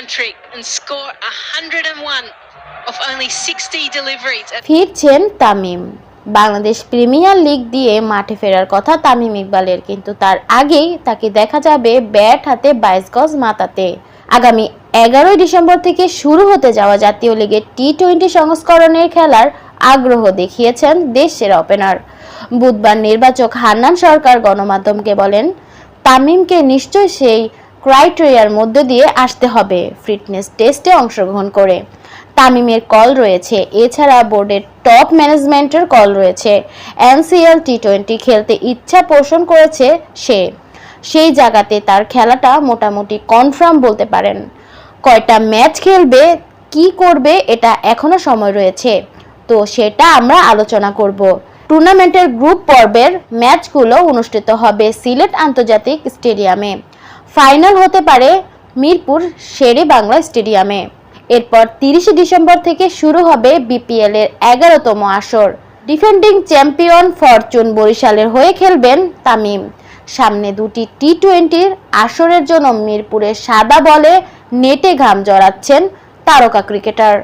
country and score 101 of only 60 deliveries. ফিরছেন Tamim Bangladesh premier league দিয়ে মাঠে ফেরার কথা তামিম ইকবালের, কিন্তু তার আগেই তাকে দেখা যাবে ব্যাট হাতে বাইশ গজ মাতাতে আগামী এগারোই ডিসেম্বর থেকে শুরু হতে যাওয়া জাতীয় লিগের টি টোয়েন্টি সংস্করণের খেলার আগ্রহ দেখিয়েছেন দেশ ওপেনার বুধবার নির্বাচক হান্নান সরকার গণমাধ্যমকে বলেন, তামিমকে নিশ্চয় সেই ক্রাইটেরিয়ার মধ্য দিয়ে আসতে হবে ফিটনেস টেস্টে অংশগ্রহণ করে। তামিমের কল রয়েছে, এছাড়া বোর্ডের টপ ম্যানেজমেন্টের কল রয়েছে। এনসিএল টি টোয়েন্টি খেলতে ইচ্ছা পোষণ করেছে সে। সেই জায়গাতে তার খেলাটা মোটামুটি কনফার্ম বলতে পারেন। কয়টা ম্যাচ খেলবে, কি করবে, এটা এখনও সময় রয়েছে। তো সেটা আমরা আলোচনা করব। টুর্নামেন্টের গ্রুপ পর্বের ম্যাচগুলো অনুষ্ঠিত হবে সিলেট আন্তর্জাতিক স্টেডিয়ামে। ফাইনাল হতে পারে মিরপুর শেরে বাংলা স্টেডিয়ামে। এরপর তিরিশে ডিসেম্বর থেকে শুরু হবে বিপিএল এর এগারোতম আসর। ডিফেন্ডিং চ্যাম্পিয়ন ফরচুন বরিশালের হয়ে খেলবেন তামিম। সামনে দুটি টি টোয়েন্টির আসরের জন্য মিরপুরের সাদা বলে নেটে ঘাম জড়াচ্ছেন তারকা ক্রিকেটার।